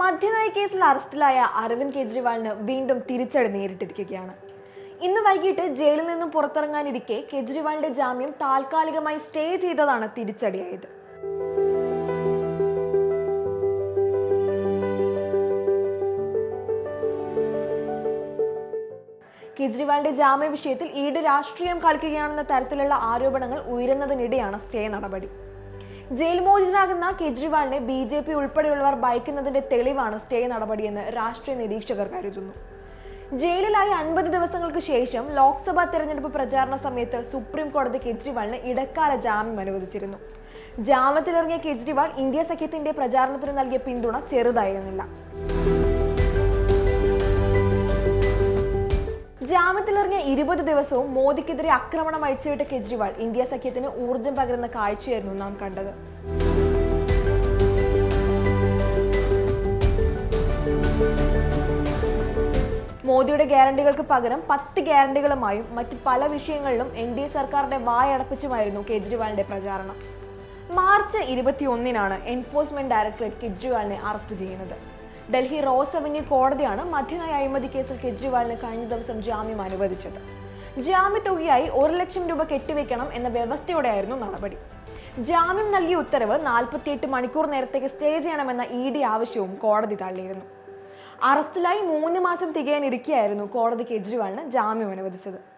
മദ്യനയ കേസിൽ അറസ്റ്റിലായ അരവിന്ദ് കെജ്രിവാളിന് വീണ്ടും തിരിച്ചടി നേരിട്ടിരിക്കുകയാണ്. ഇന്ന് വൈകിട്ട് ജയിലിൽ നിന്നും പുറത്തിറങ്ങാനിരിക്കെ കെജ്രിവാളിന്റെ ജാമ്യം താൽക്കാലികമായി സ്റ്റേ ചെയ്തതാണ് തിരിച്ചടിയായത്. കെജ്രിവാളിന്റെ ജാമ്യ വിഷയത്തിൽ ഈട് രാഷ്ട്രീയം കളിക്കുകയാണെന്ന തരത്തിലുള്ള ആരോപണങ്ങൾ ഉയരുന്നതിനിടെയാണ് സ്റ്റേ നടപടി. ജയിൽ മോചിതനാകുന്ന കെജ്രിവാളിനെ ബി ജെ പി ഉൾപ്പെടെയുള്ളവർ ഭയക്കുന്നതിന്റെ തെളിവാണ് സ്റ്റേ നടപടിയെന്ന് രാഷ്ട്രീയ നിരീക്ഷകർ കരുതുന്നു. ജയിലിലായി അൻപത് ദിവസങ്ങൾക്ക് ശേഷം ലോക്സഭാ തെരഞ്ഞെടുപ്പ് പ്രചാരണ സമയത്ത് സുപ്രീം കോടതി കെജ്രിവാളിന് ഇടക്കാല ജാമ്യം അനുവദിച്ചിരുന്നു. ജാമ്യത്തിലിറങ്ങിയ കെജ്രിവാൾ ഇന്ത്യ സഖ്യത്തിന്റെ പ്രചാരണത്തിന് നൽകിയ പിന്തുണ ചെറുതായിരുന്നില്ല. ജാമ്യത്തിലിറങ്ങിയ ഇരുപത് ദിവസവും മോദിക്കെതിരെ ആക്രമണം അഴിച്ചുവിട്ട കെജ്രിവാൾ ഇന്ത്യ സഖ്യത്തിന് ഊർജം പകരുന്ന കാഴ്ചയായിരുന്നു നാം കണ്ടത്. മോദിയുടെ ഗ്യാരണ്ടികൾക്ക് പകരം പത്ത് ഗ്യാരണ്ടികളുമായും മറ്റ് പല വിഷയങ്ങളിലും എൻ ഡി എ സർക്കാരിന്റെ വായടപ്പിച്ചുമായിരുന്നു കെജ്രിവാളിന്റെ പ്രചാരണം. മാർച്ച് ഇരുപത്തിയൊന്നിനാണ് എൻഫോഴ്സ്മെന്റ് ഡയറക്ടറേറ്റ് കെജ്രിവാളിനെ അറസ്റ്റ് ചെയ്യുന്നത്. ഡൽഹി റോസ് അവന്യൂ കോടതിയാണ് മധ്യനായ അഴിമതി കേസിൽ കെജ്രിവാളിന് കഴിഞ്ഞ ദിവസം ജാമ്യം അനുവദിച്ചത്. ജാമ്യത്തുകയായി ഒരു ലക്ഷം രൂപ കെട്ടിവെക്കണം എന്ന വ്യവസ്ഥയോടെയായിരുന്നു നടപടി. ജാമ്യം നൽകിയ ഉത്തരവ് നാൽപ്പത്തിയെട്ട് മണിക്കൂർ നേരത്തേക്ക് സ്റ്റേ ചെയ്യണമെന്ന ഇ ഡി ആവശ്യവും കോടതി തള്ളിയിരുന്നു. അറസ്റ്റിലായി മൂന്ന് മാസം തികയാനിരിക്കെയായിരുന്നു കോടതി കെജ്രിവാളിന് ജാമ്യം അനുവദിച്ചത്.